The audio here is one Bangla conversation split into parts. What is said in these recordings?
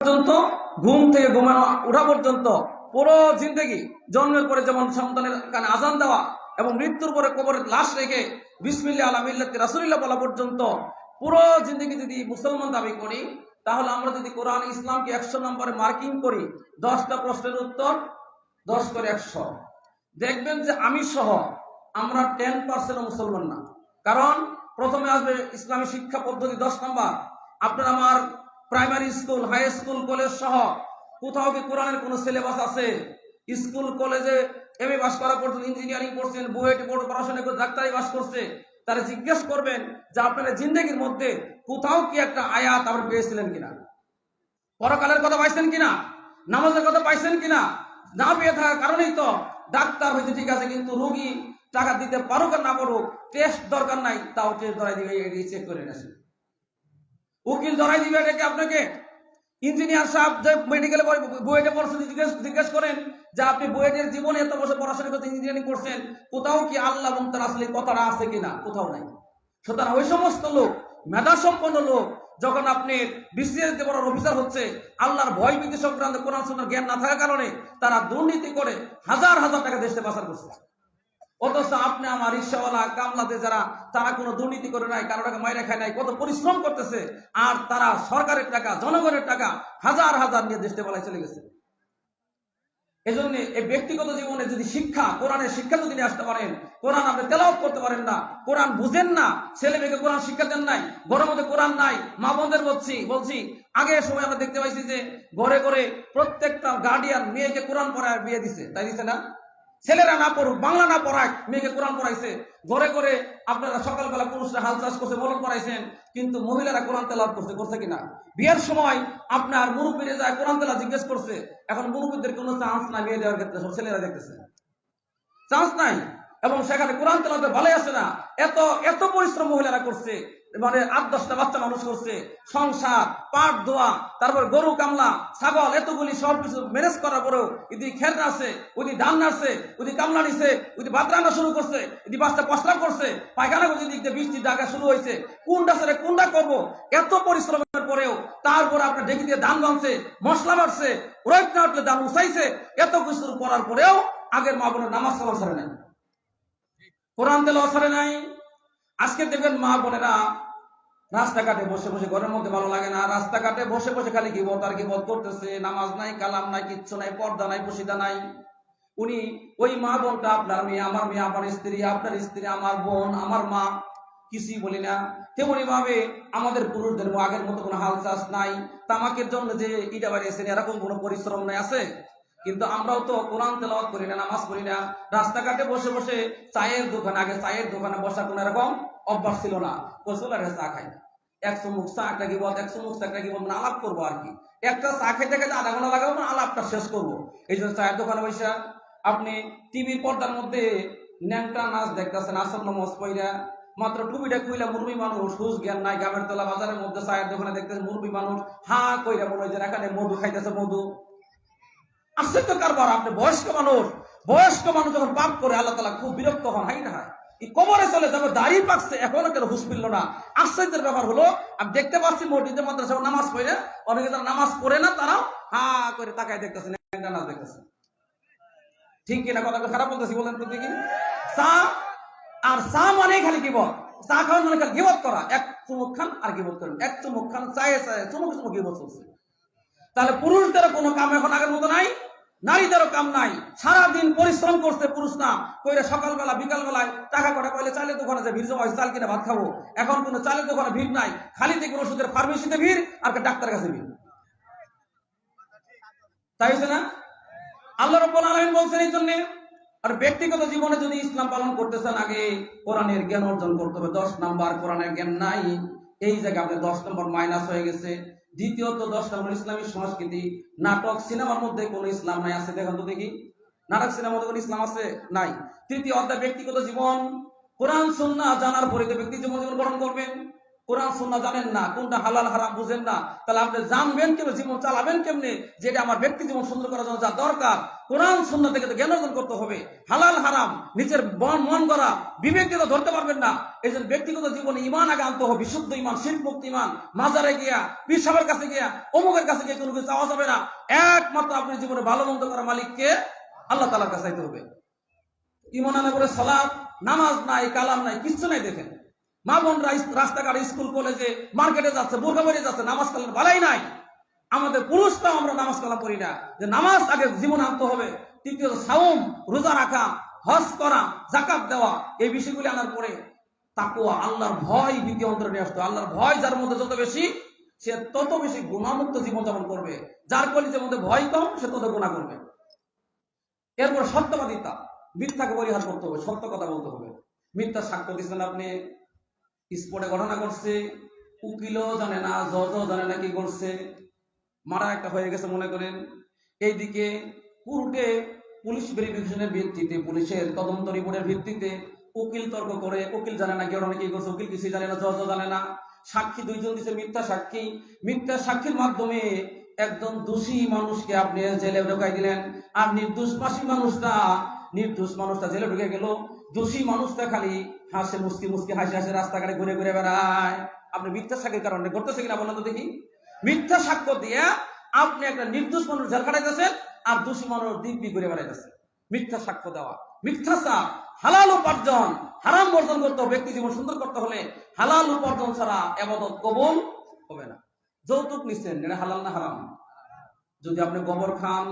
পর্যন্ত, ঘুম থেকে ঘুমানো, ওঠা পর্যন্ত, পুরো জিন্দগি জন্মের পরে যেমন সন্তানের কানে আজান দেওয়া এবং মৃত্যুর পরে কবরের লাশ রেখে বিসমিল্লা আলা মিল্লাতি বলা পর্যন্ত পুরো জিন্দগি যদি মুসলমান দাবি করি, তাহলে আমরা যদি কোরআন ইসলামকে একশো নম্বরে মার্কিং করি, দশটা প্রশ্নের উত্তর, দশ করে একশো। দেখবেন যে আমি সহ আমরা টেন পার্সেন্ট মুসলমান না। কারণ প্রথমে আসবে ইসলামী শিক্ষা পদ্ধতি দশ নম্বর। আপনার আমার primary school, high school, college সহ কোথাও কি কোরআনের কোনো সিলেবাস আছে? স্কুল, কলেজে এম এ পাস করা পর্যন্ত ইঞ্জিনিয়ারিং করছেন বুয়েট বোর্ড পড়াশোনা করে ডাক্তারি পাস করছে, তারা জিজ্ঞেস করবেন যে আপনারা জিন্দগির মধ্যে কোথাও কি একটা আয়াত আপনি পেয়েছিলেন কিনা? পরকালের কথা পাইছেন কিনা? নামাজের কথা পাইছেন কিনা? না পেয়ে থাকার কারণেই তো ডাক্তার হয়েছে ঠিক আছে, কিন্তু রোগী টাকা দিতে পারুক আর না পারুক টেস্ট দরকার নাই, তাও টেস্ট ধরাই দিবে চেক করে নেছে উকিল ধরাই দিবে এটাকে আপনাকে? ইঞ্জিনিয়ার সাহেব যে মেডিকেলে বুয়েটে পড়ছেন জিজ্ঞেস জিজ্ঞেস করেন যে আপনি বুয়েটের জীবনে এত বছর পড়াশোনা করতে ইঞ্জিনিয়ারিং করছেন, কোথাও কি আল্লাহ এবং তার আসলে কথাটা আছে কিনা? কোথাও নাই। সুতরাং ওই সমস্ত লোক মেধা সম্পন্ন লোক, যখন আপনি বিসিএস দিয়ে বড় অফিসার হচ্ছে, আল্লাহর ভয় ভীতি সংক্রান্ত কোরআন, সুন্নাহর জ্ঞান না থাকার কারণে তারা দুর্নীতি করে হাজার হাজার টাকা দেশে পাচার করছে। অথচ আপনি আমার রিক্সাওয়ালা কামলাতে যারা, তারা কোনো দুর্নীতি করে নাই, কারও টাকা মাইরে খায় নাই, কত পরিশ্রম করতেছে, আর তারা সরকারের টাকা, জনগণের টাকা হাজার হাজার নিয়ে দেশে বেলায় চলে গেছে। এজন্য এই ব্যক্তিগত জীবনে যদি শিক্ষা, কোরআনের শিক্ষা যদি নিয়ে আসতে পারেন, কোরআন আপনি তেলাওয়াত করতে পারেন না, কোরআন বুঝেন না, ছেলে মেয়েকে কোরআন শিক্ষা দেন নাই, ঘরের মধ্যে কোরআন নাই, মা বোনদের বলছি বলছি, আগে সময় আমরা দেখতে পাইছি যে, ঘরে ঘরে প্রত্যেকটা গার্ডিয়ান মেয়েকে কোরআন পড়ায় বিয়ে দিছে, তাই দিছে না? ছেলেরা না পড়ুক, বাংলা না পড়ায় মেয়েকে কোরআন পড়াইছে। ঘরে করে আপনারা সকালবেলা পুরুষরা হাল চাষ করছে মলন পড়াইছেন, কিন্তু মহিলারা কোরআন তেলাওয়াত করছে করছে কিনা? বিয়ের সময় আপনার মুরব্বীরে যায় কোরআন তেলা জিজ্ঞেস করছে, এখন মুরব্বীদের কোনো চান্স নাই বিয়ে দেওয়ার ক্ষেত্রে, সব ছেলেরা দেখতেছে। চান্স নাই, এবং সেখানে কোরআন তেলাতে ভালোই আসে না। এত এত পরিশ্রম মহিলারা করছে মানে আট, দশটা বাচ্চা মানুষ করছে। সংসার, পাট দোয়া তারপর গরু, কামলা, ছাগল, এতগুলি সব কিছু ম্যানেজ করার পরেও ইদি খের নাড়ছে ওদি ধান নাড়ছে ওদি কামলা নিছে ওদি ভাত রান্না শুরু করছে ইদি বাচ্চা পশলা করছে পায়খানা করছে দিক দিয়ে বৃষ্টির ডাকা শুরু হয়েছে। কোনটা ছেড়ে কোনটা করব? এত পরিশ্রমের পরেও তারপর আপনার ডেকে দিয়ে ধান বানছে মশলা মারছে রোহিত না উঠলে ধান উচাইছে এত কিছু করার পরেও আগের মা বোনের নামাজ সালাম সারে নাই। কোরআন তেল সারে নাই। আজকে দেখবেন মা বোনেরা রাস্তাঘাটে বসে বসে, ঘরের মধ্যে ভালো লাগে না, রাস্তাঘাটে বসে বসে খালি কি বল আর কি বল করতেছে, নামাজ নাই, কালাম নাই, কিচ্ছু নাই, পর্দা নাই বসিদা নাই। উনি ওই মা বোনটা, আপনার মেয়ে, আমার মেয়ে আমার স্ত্রী, আপনার স্ত্রী, আমার বোন, আমার মা, কিছুই বলি না। তেমনি ভাবে আমাদের পুরুষদের আগের মতো কোনো হাল চাষ নাই, তামাকের জন্য যে ইটা বাড়িয়েছেন এরকম কোনো পরিশ্রম নাই, আছে? কিন্তু আমরাও তো কোরআন তেলাওয়াত করি না, নামাজ পড়ি না। রাস্তাঘাটে বসে বসে চায়ের দোকানে, আগে চায়ের দোকানে বসা কোনো এরকম অভ্যাস ছিল না। কোসল আর চা খাই একশো মুখ চা, একটা কি বল একশো মুখ একটা কি বল মানে আলাপ করব আর কি। একটা চা খাইতে খাইতে আধা ঘণ্টা লাগাবো না আলাপটা শেষ করব। এই জন্য চায়ের দোকানে বসে আপনি টিভির পর্দার মধ্যে ন্যাংটা নাচ দেখতেছেন, আসন্ন মস পইরা মাত্র টুপিটা কুইলা মুরবি মানুষ হুস জ্ঞান নাই গ্রামের তোলা বাজারের মধ্যে চায়ের দোকানে দেখতেছে মুরবি মানুষ হা কইরা মনে যে এখানে মধু খাইতেছে মধু। আশ্চর্য কারবার আপনি বয়স্ক মানুষ। বয়স্ক মানুষ যখন পাপ করে, আল্লাহ তালা খুব বিরক্ত হন, হাই না চলে যাবে দাঁড়িয়ে পাকছে, এখনও কেন হুশ ফিরল না। আশ্চর্যের ব্যাপার হলো, আমি দেখতে পাচ্ছি মাদ্রাসা নামাজ পড়ে, অনেকে যারা নামাজ পড়ে না হা করে দেখতেছে নাচ দেখতেছে। ঠিক কিনা কথা খারাপ বলতেছি, বলেন তো দেখি। চা আর চা মানে খালি কি বল চা মানে খালি গিবত করা। এক চুমুক খান আর গিবত করেন। এক চুমুক খান, চায়ে চায়ে, চুমুক চুমুক গিবত চলছে। তাহলে পুরুষদের কোনো কাম এখন আগের মতো নাই। নারীদেরও কাম নাই। সারাদিন পরিশ্রম করছে পুরুষ না। কইরে সকালবেলা বিকালবেলায় টাকা কটা কইলে চালের দোকানে যে ভিড় জমা হয়েছে, চাল কিনে ভাত খাব। এখন কোনো চালের দোকানে ভিড় নাই। খালি থেকে ওষুধের ফার্মেসিতে ভিড় আর ডাক্তারের কাছে ভিড়। তাই হচ্ছে না? আল্লাহ রব্বুল আলামিন বলছেন এই জন্য আর ব্যক্তিগত জীবনে যদি ইসলাম পালন করতেছেন আগে কোরআনের জ্ঞান অর্জন করতে হবে। দশ নাম্বার কোরআনের জ্ঞান নাই। এই জায়গায় আপনার দশ নম্বর মাইনাস হয়ে গেছে। দ্বিতীয়ত দশ নম্বর ইসলামী সংস্কৃতি, নাটক, সিনেমার মধ্যে কোন ইসলাম নাই, আছে দেখেন তো দেখি। নাটক, সিনেমার মধ্যে কোন ইসলাম আছে? নাই। তৃতীয় অধ্যায়, ব্যক্তিগত জীবন। কোরআন সন্না জানার পরে ব্যক্তি জীবন জীবন গঠন করবেন। কোরআন সুন্না জানেন না, কোনটা হালাল, হারাম বুঝেন না। তাহলে আপনি জানবেন কেমনে, জীবন চালাবেন কেমনে যেটা আমার ব্যক্তি জীবন সুন্দর করার জন্য যা দরকার। কোরআন সুন্না থেকে তো জ্ঞান অর্জন করতে হবে। হালাল, হারাম, নিজের মন মন করা বিবেক দিয়ে তো ধরতে পারবেন না। এই জন্য ব্যক্তিগত জীবনে ইমান আগে আনতে হবে। বিশুদ্ধ ইমান শিল্প মুক্ত ইমান মাজারে গিয়া পীর সাহেবের কাছে গিয়া, অমুকের কাছে গিয়ে কোনো কিছু চাওয়া যাবে না। একমাত্র আপনি জীবনে ভালো মন্দ করা মালিককে আল্লাহ তালার কাছে হবে। ইমান আনে করে সালাদ নামাজ নাই, কালাম নাই, কিচ্ছু নাই দেখেন। স্কুল, কলেজে, মার্কেটে যাচ্ছে, বোরখা বেরিয়ে যাচ্ছে, নামাজ বালাই নাই। আমাদের পুরুষটাও আমরা নামাজ করি না। যে নামাজ আগে জীবনে আনতে হবে সাউম রোজা রাখা, হজ করা জাকাত দেওয়া, এই বিষয়গুলি আনার পরে তাকুয়া আল্লাহর ভয় ভীতি অন্তরে নিয়ে আসতো আল্লাহর ভয় যার মধ্যে যত বেশি, সে তত বেশি গুণামুক্ত জীবনযাপন করবে। যার কলিজের মধ্যে ভয় কম, সে তত গুণা করবে। এরপর সত্যবাদিতা, মিথ্যাকে পরিহার করতে হবে, সত্য কথা বলতে হবে। মিথ্যা সাক্ষ্য দিচ্ছেন আপনি। স্পটে ঘটনা করছে উকিলও জানে না, জজও জানে না কি করছে মারা একটা হয়ে গেছে মনে করেন। এইদিকে পুরুটে পুলিশ ভেরিফিকেশনের ভিত্তিতে, পুলিশের তদন্ত রিপোর্টের ভিত্তিতে উকিল তর্ক করে, উকিল জানে না কেউ অনেকে করছে উকিল কিছু জানে না, জজও জানে না। সাক্ষী দুইজন দিচ্ছে মিথ্যা সাক্ষী। মিথ্যা সাক্ষীর মাধ্যমে একদম দোষী মানুষকে আপনি জেলে ঢোকাই দিলেন। আর নির্দোষ মানুষটা নির্দোষ মানুষটা জেলে ঢুকে গেল। দোষী মানুষটা খালি হাসে, মুস্কি মুস্কি, হাসি হাসি, রাস্তাঘাটে ঘুরে ঘুরে বেড়ায়। আপনি মিথ্যা সাক্ষীর কারণে ঘটতেছে কিনা বলেন তো দেখি। মিথ্যা সাক্ষ্য দিয়ে আপনি একটা নির্দোষ মানুষ জেল খাটাইতেছেন আর দোষী মানুষ দিব্যি ঘুরে বেড়াইতেছে। মিথ্যা সাক্ষ্য দেওয়া। মিথ্যাচার হালাল উপার্জন, হারাম বর্জন করতে হবে, ব্যক্তি জীবন সুন্দর করতে হলে হালাল উপার্জন ছাড়া এবাদত কবুল হবে না। যৌতুক নিচ্ছেন, এটা হালাল না হারাম? যদি আপনি গোবর খান,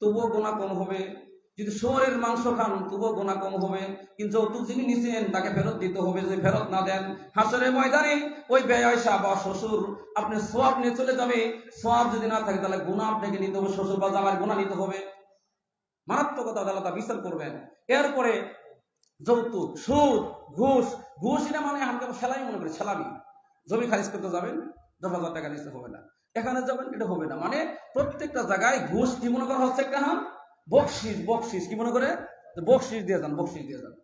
তবুও গোনা কম হবে। যদি শহরের মাংস খান, তবুও গোনা কম হবে। কিন্তু যৌতুক যিনি নিছেন, তাকে ফেরত দিতে হবে যদি ফেরত না দেন। হাসরের ময়দানে ওই ব্যয়সা বা শ্বশুর। আপনি সোয়াব নিয়ে চলে যাবে। সোয়াব যদি না থাকে, তাহলে গুণা আপনাকে নিতে হবে, শ্বশুর বা জামার গুণা নিতে হবে। মারাত্মকতা আদালত বিচার করবেন। এরপরে যৌতুক, সুদ, ঘুষ। ঘুষ এটা মানে আমাকে সেলাই মনে করি সেলামি জমি খারিজ করতে যাবেন, দশ হাজার টাকা নিতে হবে না। এখানে যাবেন, এটা হবে না। মানে প্রত্যেকটা জায়গায় ঘুষ কি মনে করা হচ্ছে একটা হাম? বকশিস বকশিস, কি মনে করে? বকশিস দিয়ে যান, বকশিস দিয়ে যান।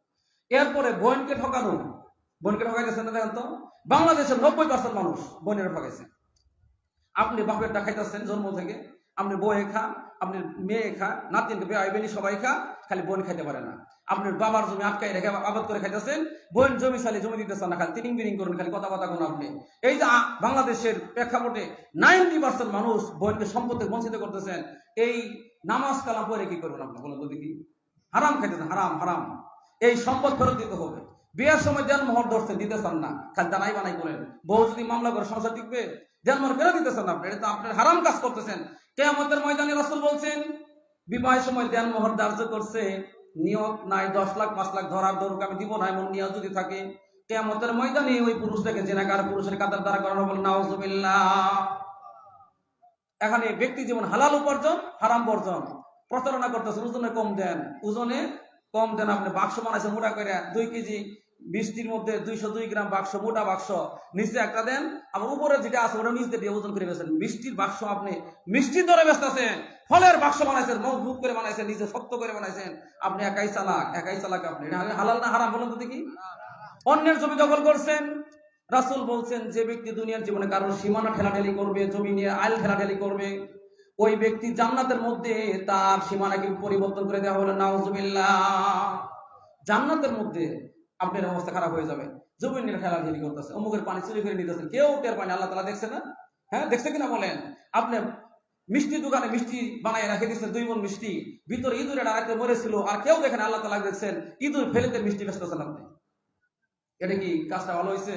এরপরে বোনকে ঠকানো। বোনকে ঠকাইতেছেন না দেখেন তো? বাংলাদেশের নব্বই পার্সেন্ট মানুষ বোনের ঠকাইছে। আপনি বাপের খাইতেছেন জন্ম থেকে। আপনি বউয়ে খা আপনি মেয়ে খা নাতিনকে বেআই বেনি সবাই খা খালি বোন খাইতে পারে না। আপনার বাবার জমি আটকাই রেখে আবাদ করে খাইতেছেন বোন জমি সালি জমি দিতেছেন না, খালি তিরিং বিরিং করুন, খালি কথা কথা কোন আপনি। এই যে বাংলাদেশের প্রেক্ষাপটে নাইনটি পার্সেন্ট মানুষ বোনকে সম্পত্তি বঞ্চিত করতেছেন, এই নামাজ কালাম পরে কি করবেন আপনি বলুন তো দেখি। হারাম খাইতেছেন হারাম হারাম। এই সম্পদ ফেরত দিতে হবে। বিয়ের সময় দেন মোহর ধরছেন দিতে চান না। খালি দানাই বানাই করেন বউ যদি মামলা করে সংসার টিকবে দেন মোহর ফেরত দিতেছেন আপনি। এটা তো আপনার হারাম কাজ করতেছেন। কেয়ামতের ময়দানে রাসূল বলছেন, বিবাহের সময় দেন মোহর ধার্য করছে। নিয়ত নাই, দশ লাখ, পাঁচ লাখ ধরার দরুক আমি দিব না, এমন নিয়ত যদি থাকে। কেয়ামতের ময়দানে ওই পুরুষটাকে জেনাকার পুরুষের কাতার দ্বারা করানো বলে নাউজুবিল্লাহ। এখানে ব্যক্তি জীবন হালাল উপার্জন, হারাম বর্জন। প্রতারণা করতেছেন, ওজনে কম দেন। ওজনে কম দেন আপনি বাক্স বানাইছেন, মোটা করে দুই কেজি, বৃষ্টির মধ্যে দুইশো দুই গ্রাম বাক্স, মোটা বাক্স, নিচে একটা দেন, আবার উপরে যেটা আছে ওটা নিচে দিয়ে ওজন করে বেছেন। মিষ্টির বাক্স আপনি মিষ্টির দরে বেচতেছেন, ফলের বাক্স বানাইছেন, মজবুত করে বানাইছেন, নিজে শক্ত করে বানাইছেন, আপনি একাই চালাক একাই চালাক আপনি। হালাল না হারাম বলুন তো দেখি? অন্যের জমি দখল করছেন রাসূল বলছেন, যে ব্যক্তি দুনিয়ার জীবনে কারোর সীমানা ঠেলাঠেলি করবে, জমি নিয়ে আইল ঠেলাঠেলি করবে, ওই ব্যক্তি জান্নাতের মধ্যে তার সীমানাকে পরিবর্তন করে দেওয়া হলো। নাউজুবিল্লাহ। জান্নাতের মধ্যে আপনার অবস্থা খারাপ হয়ে যাবে। জমি নিয়ে ঠেলাঠেলি করতেছে, অমুকের পানি চুরি করে নিতেছেন কেউ টের পানি আল্লাহ তালা দেখছে না? হ্যাঁ দেখছে কিনা বলেন? আপনি মিষ্টি দোকানে মিষ্টি বানাই রেখে দিচ্ছেন দুই মন মিষ্টি, ভিতরে ইঁদুরে ডাকাতে মরেছিল, আর কেউ দেখেন আল্লাহ তালা দেখছেন, ইঁদুর ফেলেতে মিষ্টি বেচতেছেন আপনি। এটা কি কাজটা ভালো হয়েছে?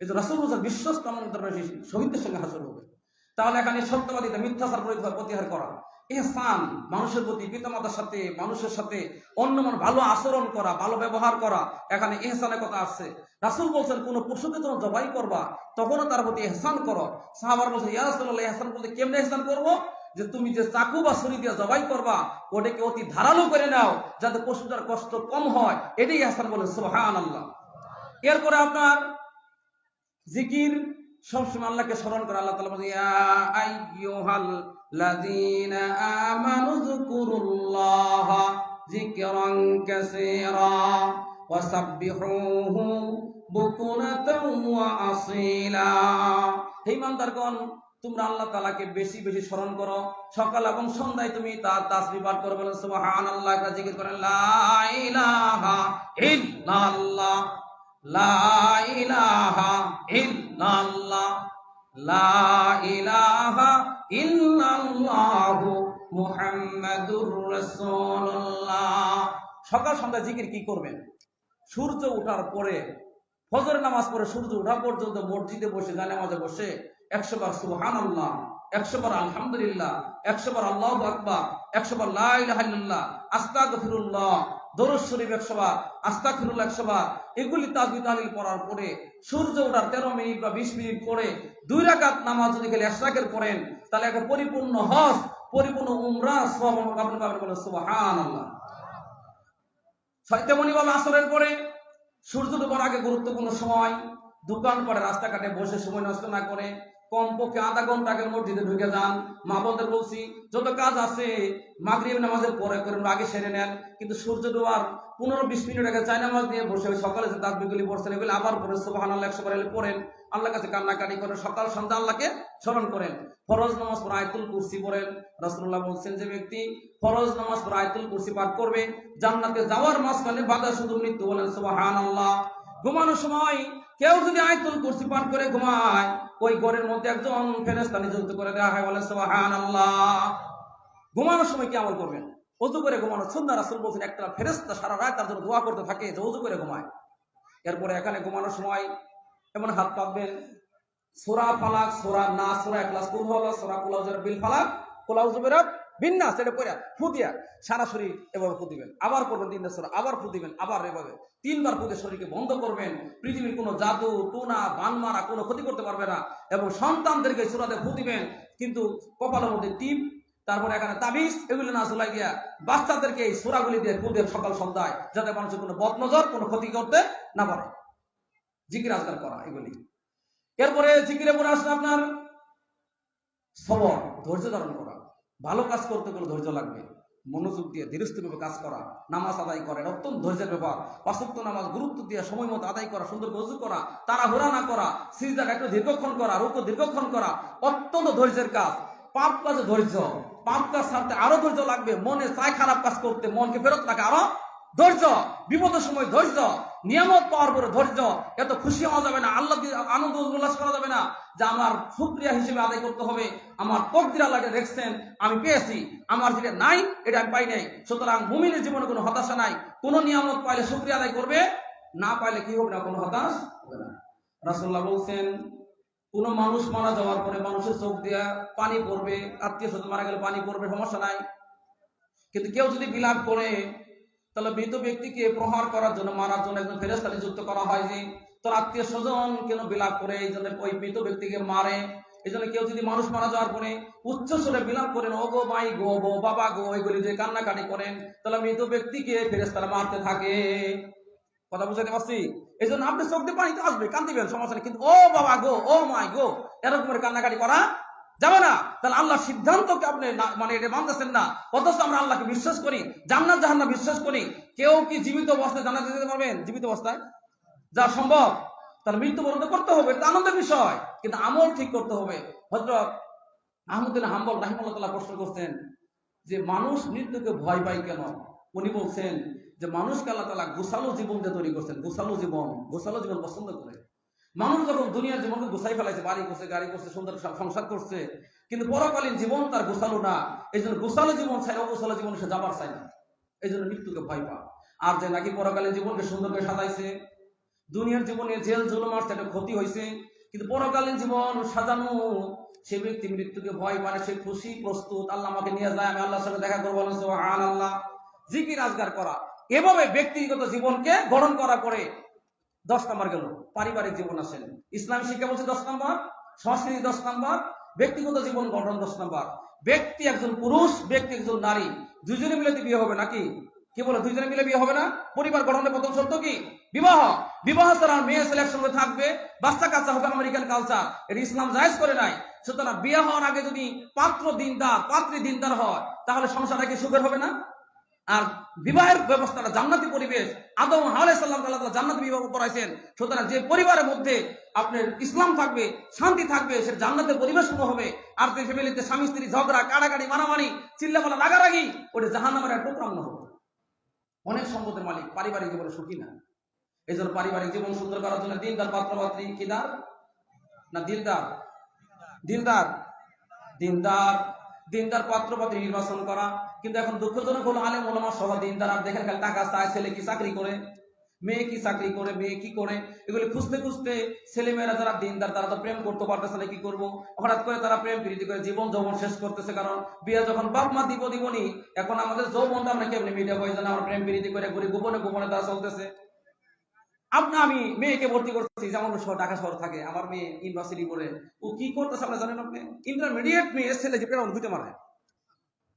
এই যে রাসুল হোসেন বিশ্বস্ত অন্তর্বাসী শহীদদের সঙ্গে হাসর হবে। তাহলে এখানে সত্যবাদিতা মিথ্যাচার প্রত্যাহার করা। এহসান, মানুষের প্রতি পিতামাতার সাথে, মানুষের সাথে অন্য মানুষ ভালো আচরণ করা, ভালো ব্যবহার করা, এখানে এহসানের কথা আছে। রাসুল বলছেন, কোন পশুকে যখন জবাই করবা, তখনও তার প্রতি এহসান করো। সাহাবার বলছেন ইয়ারসুল্লাহ এহসান বলতে কেমনে এহসান করব? যে তুমি যে চাকু বা ছুরি দিয়ে জবাই করবা, ওটাকে অতি ধারালো করে নাও, যাতে পশুটার কষ্ট কম হয়। এটাই এহসান বলে সুবহান আল্লাহ এরপরে আপনার জিকির সবসময় আল্লাহকে স্মরণ করে, আল্লাহ যকুরুল্লাহা যিকরান কাসীরা ওয়াসাব্বিহুহু ওয়া আসীলা. হে ইমানদারগণ, তোমরা আল্লাহ তাআলাকে বেশি বেশি স্মরণ করো। সকাল এবং সন্ধ্যায় তুমি তার তাসবিহ পাঠ করো বলেন, সুবহানাল্লাহ জিকির করেন, লা ইলাহা ইল্লাল্লাহ সকাল সন্ধ্যা জিকির কি করবেন? সূর্য ওঠার পরে, ফজরের নামাজ পড়ে সূর্য ওঠা পর্যন্ত মসজিদে বসে, জানে নামাজে বসে, একশো বার সুবহান আল্লাহ একশো বার আলহামদুলিল্লাহ, একশো বার আল্লাহ আকবার, একশো বার লাইল্লাহ আস্তাগফিরুল্লাহ দরুদ শরীফ একশো বার আস্তাগফিরুল্লাহ একশো বার এগুলি তাজবি তাহলিল পড়ার পরে সূর্য ওঠার তেরো মিনিট বা বিশ মিনিট পরে দুই রাকাত নামাজ যদি খালি এশরাকের পড়েন, তাহলে একটা পরিপূর্ণ হজ, পরিপূর্ণ উমরা সব আপনি পাবেন বলে সুবহান আল্লাহ তেমনি ভাবে আসরের পরে সূর্য ডোবার আগে গুরুত্বপূর্ণ সময়, দোকান করে রাস্তাঘাটে বসে সময় নষ্ট না করে কমপক্ষে আধা ঘণ্টা আগে মসজিদে ঢুকে যান। মা বলদের বলছি, যত কাজ আছে, মাগরিব নামাজের পরে করেন, আগে সেরে নেন। কিন্তু সূর্য ডোবার পনেরো বিশ মিনিট আগে চাই নামাজ দিয়ে বসে সকালে যে তাকবিগুলি পড়ছেন, এগুলি আবার পরে সুবাহান আল্লাহ একশো বার পড়েন। আল্লাহ কাছে কান্নাকাটি করেন, সকাল সন্ধ্যা আল্লাহকে স্মরণ করেন। ফরজ নামাজ পর আয়তুল কুরসি পড়েন। রাসূলুল্লাহ বলছেন যে ব্যক্তি ফরজ নামাজ পর আয়তুল কুরসি পাঠ করবে, জান্নাতে যাওয়ার মাঝখানে বাধা শুধু মৃত্যু বলেন সুবহানাল্লাহ। ঘুমানোর সময় কেউ যদি আয়তুল কুরসি পাঠ করে ঘুমায়, ওই ঘরের মধ্যে একজন ফেরেশতা নিযুক্ত করে দেওয়া হয় বলেন সুবহানাল্লাহ। ঘুমানোর সময় কি আমল করবেন? অজু করে ঘুমানো। সুন্নাহ রাসূল বলছেন, একটা ফেরেশতা সারা রাত তার জন্য দোয়া করতে থাকে যে অজু করে ঘুমায়। এরপরে এখানে ঘুমানোর সময় এমন হাত পাতবেন, সোরা ফালাক, সোরা না, সোরা একলাস কুল হলো সোরা কুলাউজের বিল ফালাক কুলাউজের বিন্যাস, এটা পড়া ফু দিয়া সারা শরীর এভাবে ফু দিবেন। আবার করবেন তিনটা সোরা, আবার ফু দিবেন, আবার এভাবে। তিনবার ফুদে শরীরকে বন্ধ করবেন, পৃথিবীর কোনো জাদু, টুনা বান মারা কোনো ক্ষতি করতে পারবে না। এবং সন্তানদেরকে সুরাতে ফু দিবেন, কিন্তু কপালের মধ্যে টিপ, তারপরে এখানে তাবিজ, এগুলি না চলাই গিয়া বাচ্চাদেরকে এই সোরাগুলি দিয়ে ফুদের সকাল সন্ধ্যায়, যাতে মানুষের কোনো বদনজর, কোনো ক্ষতি করতে না পারে। জিকির আজগার করা, এগুলি। এরপরে জিকিরে পরে আসলে আপনার সবর, ধৈর্য ধারণ করা। ভালো কাজ করতে গেলে ধৈর্য লাগবে। মনোযোগ দিয়ে ধীরস্থভাবে কাজ করা, নামাজ আদায় করা, এটা অত্যন্ত ধৈর্যের ব্যাপার। পাঁচক্ত নামাজ গুরুত্ব দিয়ে সময় মতো আদায় করা, সুন্দর গজু করা তারা হোরা না করা সিজদাকে একটু দীর্ঘক্ষণ করা, রুকু দীর্ঘক্ষণ করা, অত্যন্ত ধৈর্যের কাজ। পাপ কাজে ধৈর্য। পাপ কাজ সারতে আরও ধৈর্য লাগবে। মনে চায় খারাপ কাজ করতে, মনকে ফেরত রাখা আরও ধৈর্য, বিপদের সময় ধৈর্য, নিয়ামত পাওয়ার পরে ধৈর্য। এত খুশি হওয়া যাবে না আল্লাহ আনন্দ উল্লাস করা যাবে না যে আমার সুক্রিয়া হিসেবে আদায় করতে হবে, আমার তকদির আল্লাহ দেখছেন, আমি পেয়েছি, আমার যেটা নাই, এটা আমি পাই নাই। সুতরাং মুমিনের জীবনে কোনো হতাশা নাই, কোন নিয়ামত পাইলে সুক্রিয়া আদায় করবে, না পাইলে কি হবে না, কোনো হতাশ হবে না। রাসুল্লাহ বলছেন, কোন মানুষ মারা যাওয়ার পরে মানুষের চোখ দিয়া পানি পড়বে, আত্মীয় স্বজন মারা গেলে পানি পড়বে, সমস্যা নাই। কিন্তু কেউ যদি বিলাপ করে তাহলে মৃত ব্যক্তিকে প্রহার করার জন্য, মারার জন্য একজন ফেরেস্তা নিযুক্ত করা হয় যে, তোর আত্মীয় স্বজন কেন বিলাপ করে? এই জন্য ওই মৃত ব্যক্তিকে মারে। এই জন্য কেউ যদি মানুষ মারা যাওয়ার পরে উচ্চ স্বরে বিলাপ করেন ও গো মাই গো গো বাবা গো, এগুলি যে কান্নাকাটি করেন, তাহলে মৃত ব্যক্তিকে ফেরেস্তারা মারতে থাকে। কথা বুঝাতে পারছি? এই জন্য আপনি চোখ দিয়ে পানি তো আসবে কান দিবেন সমস্যা নেই। কিন্তু, ও বাবা গো, ও মাই গো, এরকম করে কান্নাকাটি করা যাবে না? তাহলে আল্লাহ সিদ্ধান্তকে আপনি মানে এটা মানতেছেন না। অথচ আমরা আল্লাহকে বিশ্বাস করি, জান্নাত জাহান্না বিশ্বাস করি। কেউ কি জীবিত অবস্থায় জান্নাতে যেতে পারবেন? জীবিত অবস্থায়? যা সম্ভব। তাহলে মৃত্যুবরণ করতে হবে, এটা আনন্দের বিষয়। কিন্তু আমল ঠিক করতে হবে। হজরত আহমদুল হাম্বল রাহিমুল্লাহ প্রশ্ন করছেন যে, মানুষ মৃত্যুকে ভয় পায় কেন? উনি বলছেন যে, মানুষকে আল্লাহ তালা গোসালো জীবন যে তৈরি করছেন। গোসালো জীবন গোসালো জীবন পছন্দ করে। মানুষ যখন দুনিয়ার জীবনকে গুছাই ফেলাইছে, বাড়ি করছে, গাড়ি করছে, সুন্দর সংসার করছে, কিন্তু পরকালীন জীবন তার গোসালো না। এই জন্য গোসালো জীবন চাই অগোসালো জীবন সে যাবার চায় না। এই জন্য মৃত্যুকে ভয় পা আর যে নাকি পরকালীন জীবনকে সুন্দর করে সাজাইছে, দুনিয়ার জীবনে জেল, জুলুম আসছে একটা ক্ষতি হয়েছে কিন্তু পরকালীন জীবন সাজানো, সে ব্যক্তি মৃত্যুকে ভয় মানে সে খুশি, প্রস্তুত, আল্লাহ আমাকে নিয়ে যায়, আমি আল্লাহর সাথে দেখা করব আন আল্লাহ জিকির, আজগার করা। এভাবে ব্যক্তিগত জীবনকে গঠন করা পরে দশ নম্বর গেল। পারিবারিক জীবন আসেন ইসলাম শিক্ষা বলছে দশ নম্বর, সংস্কৃতি দশ নম্বর, ব্যক্তিগত জীবন গঠন দশ নম্বর। ব্যক্তি একজন পুরুষ, ব্যক্তি একজন নারী, দুজনে মিলে বিয়ে হবে নাকি? কি বলে, দুজনে মিলে বিয়ে হবে না? পরিবার গঠনের প্রথম শর্ত কি? বিবাহ। বিবাহ ছাড়া মেয়ে ছেলে একসঙ্গে থাকবে, বাচ্চা কাচ্চা হবে আমেরিকান কালচার। এটা ইসলাম জায়েজ করে নাই। সুতরাং বিয়ে হওয়ার আগে যদি পাত্র দিনদার, পাত্রী দিনদার হয়, তাহলে সংসারটা কি সুখের হবে না? আর বিবাহের ব্যবস্থাটা জান্নাতি পরিবেশ। আদম আলাইসাল্লাম আল্লাহ জান্নাতি বিবাহ করাইছেন। সুতরাং যে পরিবারের মধ্যে আপনার ইসলাম থাকবে, শান্তি থাকবে, সে জান্নাতের পরিবেশ হবে। আর যে ফ্যামিলিতে স্বামী, স্ত্রী, ঝগড়া, কাড়াকাড়ি, মারামারি চিল্লাপালা রাগারাগি, ওটা জাহান নামের একটা টুকরান্ন হবে। অনেক সম্পদের মালিক পারিবারিক জীবনে সুখী না। এই জন্য পারিবারিক জীবন সুন্দর করার জন্য দিনদার, পাত্রপাত্রী কিদার না দিলদার? দিলদার? দিনদার দিনদার পাত্রপাত্রী নির্বাচন করা। কিন্তু এখন দুঃখজনক হলো আলেম ওলামা সহ দিনদার আর দেখেন খালি টাকা চায়, ছেলে কি চাকরি করে? মেয়ে কি চাকরি করে, মেয়ে কি করে? এগুলি খুঁজতে খুঁজতে ছেলে মেয়েরা যারা দিনদার, তারা তো প্রেম করতে পারতেছে না, কি করব? হঠাৎ করে তারা প্রেম প্রীতি করে জীবন যৌবন শেষ করতেছে, কারণ বিয়ে যখন বাপ, মা দিব দিবনি, এখন আমাদের যৌবনটা আমরা কেমনি মিডিয়া বই জানা আমরা প্রেম প্রীতি করে করি গোপনে গোপনে তারা চলতেছে। আপনি আমি মেয়েকে ভর্তি করতেছি, যেমন ঢাকা শহর থাকে, আমার মেয়ে ইউনিভার্সিটি করে ও কি করতেছে আপনি জানেন আপনি ইন্টারমিডিয়েট মেয়ে, ছেলে যে প্রেরণ হইতে মারে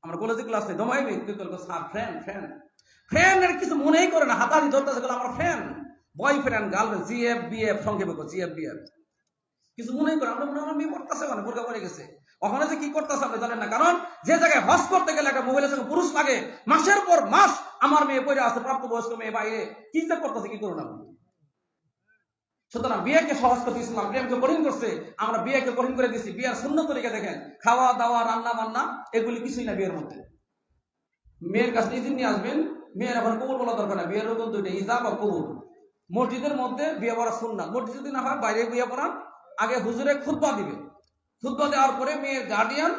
আমরা কলেজে ক্লাসে জমাইবে তুই তোর স্যার ফ্রেন্ড ফ্রেন্ড ফ্রেন্ড এর কিছু মনেই করে না, হাতাহাতি ধরতেছে, বলে আমার friend boyfriend girlfriend GF BF সংক্ষেপে জিএফ বিএফ কিছু মনেই করে আমরা মনে হয় মেয়ে পড়তেছে মানে বোরকা পড়ে গেছে। ওখানে যে কি করতেছে আপনি জানেন না, কারণ যে জায়গায় হজ করতে গেলে একটা মহিলার সঙ্গে পুরুষ লাগে, মাসের পর মাস আমার মেয়ে পড়ে আছে, প্রাপ্তবয়স্ক মেয়ে বাইরে কি করতেছে, কি করুন আপনি? সুতরাং বিয়েকে সহজ করতে ইসলাম প্রেমকে কঠিন করছে আমরা বিয়েকে কঠিন করে দিচ্ছি বিয়ের শূন্য তরিকা দেখেন খাওয়া দাওয়া রান্না বান্না এগুলি কিছুই না বিয়ের মধ্যে। মেয়ের কাছে ইজিন নিয়ে আসবেন মেয়ের এখন কবুল বলা দরকার না বিয়ের রকম দুইটা ইজাব আর কবুল। মসজিদের মধ্যে বিয়ে পড়া শুননা মসজিদ যদি না হয় বাইরে বিয়ে পড়ান আগে হুজুরে খুতবা দিবে। খুতবা দেওয়ার পরে মেয়ের গার্ডিয়ান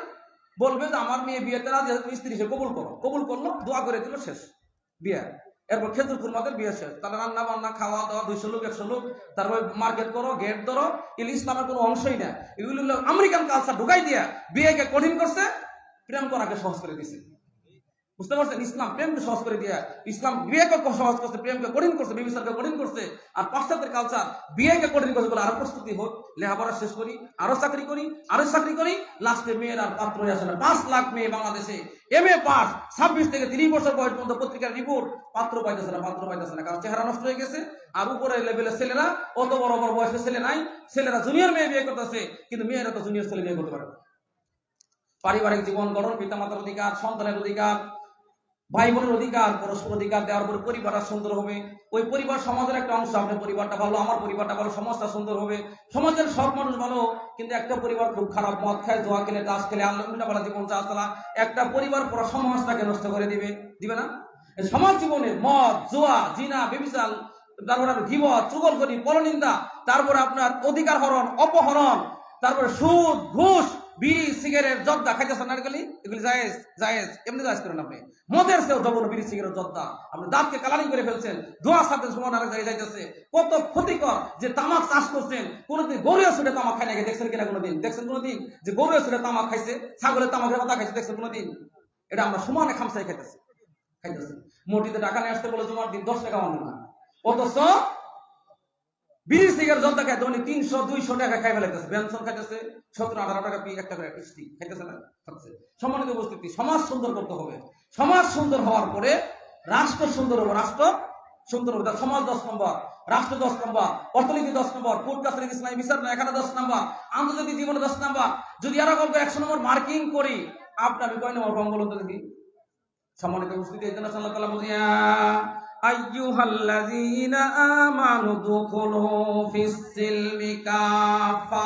বলবে যে আমার মেয়ে বিয়েতে রাজি আছে, তুমি স্ত্রী হিসেবে কবুল করো। কবুল করল দোয়া করে দিল শেষ। বিয়ে। এরপর খেজুর কুরমাদের বিয়ে শেষ। তাহলে রান্না বান্না খাওয়া দাওয়া দুইশো লোক, একশো লোক, তারপর মার্কেট করো, গেট ধরো ইলিশ ইসলামের কোনো অংশই না এগুলো আমেরিকান কালচার ঢুকাই দিয়া বিয়েকে কঠিন করছে, প্রেম করাকে সহজ করে দিছে। বুঝতে পারছেন? ইসলাম প্রেমকে সহজ করে দিয়া, ইসলাম বিয়েকে সহজ করছে, প্রেমকে কঠিন করছে বিবিসারকে কঠিন করছে, আর পাশ্চাত্যের কালচার বিয়েকে কঠিন করছে বলে আরও প্রস্তুতি হোক, লেখাপড়া শেষ করি, আরও চাকরি করি, আরও চাকরি করি লাস্টে মেয়ের আর পাত্র হয়ে আসে না। পাঁচ লাখ মেয়ে বাংলাদেশে। এম এ পাস, ছাব্বিশ থেকে তিরিশ বছর বয়স পর্যন্ত পত্রিকার রিপোর্ট পাত্র পাইতেছে না, পাত্র পাইতেছে না, কারণ চেহারা নষ্ট হয়ে গেছে। আর উপরে লেভেলের ছেলেরা, অত বড় বড় বয়সের ছেলে নাই, ছেলেরা জুনিয়র মেয়ে বিয়ে করতেছে, কিন্তু মেয়েরা তো জুনিয়র ছেলে বিয়ে করতে পারে পারিবারিক জীবন, গঠন, পিতামাতার অধিকার, সন্তানের অধিকার ভাই বোনের অধিকার পরস্পর অধিকার দেওয়ার পরে পরিবার আর সুন্দর হবে। ওই পরিবার সমাজের একটা অংশ, আপনার পরিবারটা ভালো, আমার পরিবারটা ভালো, সমাজটা সুন্দর হবে। সমাজের সব মানুষ ভালো, কিন্তু একটা পরিবার খুব খারাপ, মদ খায় জোয়া খেলে তাস খেলে আল্লাহ জীবন চালা একটা পরিবার পুরো সমাজটাকে নষ্ট করে দিবে। দিবে না? সমাজ জীবনে মদ, জোয়া, জিনা, বেবিচাল, তারপরে আপনার চুগল চুগলখড়ি, পরনিন্দা, তারপরে আপনার অধিকার হরণ, অপহরণ, তারপরে সুদ, ঘুষ বিড়ি, সিগারেট, জর্দা, খাইতেছেন নারকেলি, এগুলি জায়েজ জায়েজ। এমনি জায়েজ করেন আপনি। মদের সেও জবন বিড়ি, সিগারেট, জর্দা। আপনি দাঁতকে কালারিং করে ফেলছেন ধোয়া সাথে সমান আরেক জায়গায় যাইতেছে। কত ক্ষতিকর যে তামাক চাষ করছেন, কোনোদিন গরুয়ে সুরে তামাক খাই নাকি দেখছেন কিনা কোনোদিন? দেখছেন কোনোদিন? যে গরুয়ে সুরে তামাক খাইছে, ছাগলের তামাকের কথা খাইছে, দেখছেন কোনোদিন? এটা আমরা সমানে খামসাই খাইতেছি খাইতেছি। মোটিতে টাকা নিয়ে আসতে বলে তোমার দিন দশ টাকা মানে না। অথচ খাইতে তিনশো, দুইশো টাকা খাই ফেলাইতেছে বেনসন খাইতেছে, সতেরো, আঠারো টাকা পি একটা করে খাইতেছে না? খাচ্ছে সম্মানিত উপস্থিতি, সমাজ সুন্দর করতে হবে। সমাজ সুন্দর হওয়ার পরে রাষ্ট্র সুন্দর হবে। রাষ্ট্র সুন্দর হবে। সমাজ দশ নম্বর, রাষ্ট্র দশ নম্বর, অর্থনীতি দশ নম্বর, কোর্ট ইসলামী বিচার না এখানে দশ নম্বর, আন্তর্জাতিক জীবনে দশ নম্বর। যদি এরা গল্প একশো নম্বর মার্কিং করি আপনি আমি কয় নম্বর তো দেখি সম্মানিত উপস্থিতি, এই জন্য আল্লাহ তাআলা আমানু দুখুলু ফিস-সিলমি কাফা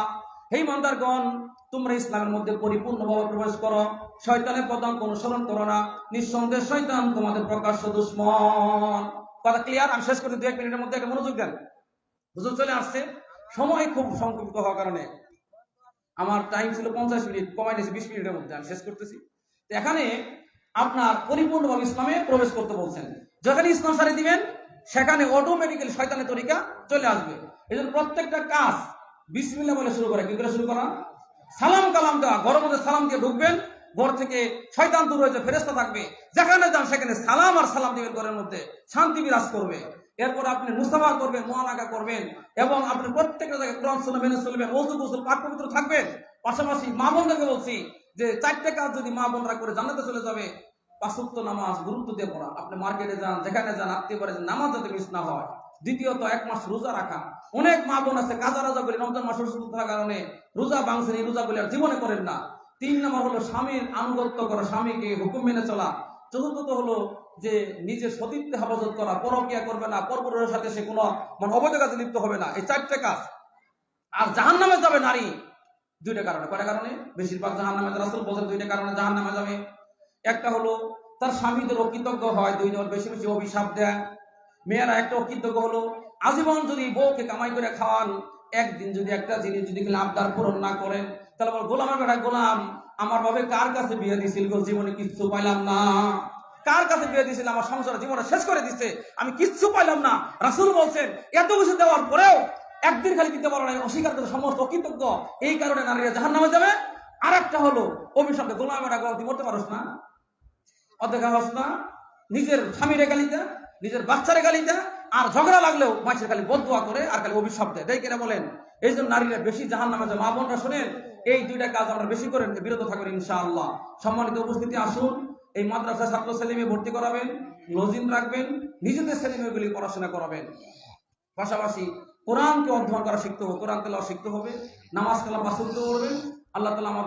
হে ইমানদারগণ, তোমরা ইসলামের মধ্যে পরিপূর্ণভাবে প্রবেশ করো, শয়তানের পদাঙ্ক অনুসরণ করো না। নিঃসন্দেহে শয়তান তোমাদের প্রকাশ্য দুশ্মন। কথা ক্লিয়ার আমি শেষ করতে দু এক মিনিটের মধ্যে একটা মনোযোগ দেন। হুজুর চলে আসছে। সময় খুব সংক্ষিপ্ত হওয়ার কারণে। আমার টাইম ছিল পঞ্চাশ মিনিট কমাই নিয়েছি বিশ মিনিটের মধ্যে, আমি শেষ করতেছি। এখানে আপনার পরিপূর্ণভাবে ইসলামে প্রবেশ করতে বলছেন। যখন ইসলাম সারি দিবেন, সেখানে অটোমেটিক্যালি শয়তানের তরিকা চলে আসবে। এই প্রত্যেকটা কাজ বিসমিল্লা বলে শুরু করে, কি করে শুরু করা? সালাম কালাম দেওয়া, ঘরের মধ্যে সালাম দিয়ে ঢুকবেন, ঘর থেকে শয়তান দূর হয়েছে ফেরেস্তা থাকবে, যেখানে যান সেখানে সালাম আর সালাম দিবেন ঘরের মধ্যে শান্তি বিরাজ করবে। এরপর আপনি মুস্তাফা করবেন মোয়ানাকা করবেন, এবং আপনি প্রত্যেকটা জায়গায় কোরআন মেনে চলবেন ওজু গোসল পাক পবিত্র থাকবেন। পাশাপাশি মা বলছি যে চারটে কাজ যদি মা বোনরা করে জান্নাতে চলে যাবে পাঁচত্ব নামাজ গুরুত্ব দিয়ে পড়া। আপনি মার্কেটে যান, যেখানে যান, আত্মীয় করে নামাজ যাতে মিস না হয়। দ্বিতীয়ত, এক মাস রোজা রাখা। অনেক মা বোন আছে, কাজা রাজা করে রমজান মাস থাকার কারণে রোজা এই রোজা বলে আর জীবনে করেন না। তিন নম্বর হলো স্বামীর আনুগত্য করা, স্বামীকে হুকুম মেনে চলা। চতুর্থত হলো যে নিজের সতীত্ব হেফাজত করা, পরকিয়া করবে না, পরপুরের সাথে সে কোনো মানে অবৈধ কাজে লিপ্ত হবে না। এই চারটে কাজ। আর জাহান নামে যাবে নারী। দুইটা কারণে। কয়টা কারণে? বেশিরভাগ জাহান নামে রাসুল বলছেন, দুইটা কারণে জাহান নামে যাবে। একটা হলো, তার স্বামীদের অকৃতজ্ঞ হয় দুই জন বেশি বেশি অভিশাপ দেয়। মেয়েরা একটা অকৃতজ্ঞ হলো, আজীবন যদি বউকে কামাই করে খাওয়ান, একদিন যদি একটা জিনিস যদি আবদার পূরণ না করেন, তাহলে বল গোলামের বেটা গোলাম, আমার ভাবে কার কাছে বিয়ে দিছিল গো? জীবনে কিচ্ছু পাইলাম না। কার কাছে বিয়ে দিছিল? আমার সংসার জীবনে শেষ করে দিচ্ছে আমি কিচ্ছু পাইলাম না। রাসুল বলছেন, এত কিছু দেওয়ার পরেও একদিন খালি দিতে পারো না অস্বীকার করে সমস্ত অকৃতজ্ঞ এই কারণে নারীরা জাহান নামে যাবে আর একটা হলো অভিশব্দে গোলামের তুই করতে পারোস না। অধ্যক্ষা হস না। নিজের স্বামীর গালিতে নিজের বাচ্চারে গালিতে আর ঝগড়া লাগলেও মাছের খালি বদুয়া করে আর খালি অভিশাপ দেয়। তাই কিনা বলেন? এই জন্য নারীরা বেশি জাহান নামে যায় মা বোনরা শোনেন, এই দুইটা কাজ আমরা বেশি করেন, বিরত থাকবেন ইনশাআল্লাহ। সম্মানিত উপস্থিতি, আসুন। এই মাদ্রাসা ছাত্র ছেলে মেয়ে ভর্তি করাবেন, লজিন রাখবেন, নিজেদের ছেলে মেয়েগুলি পড়াশোনা করাবেন। পাশাপাশি কোরআনকে অধ্যয়ন করা শিখতে হবে কোরআন তালা শিখতে হবে, নামাজ কালাম বাসুলতে করবেন আল্লাহ তালা আমাদের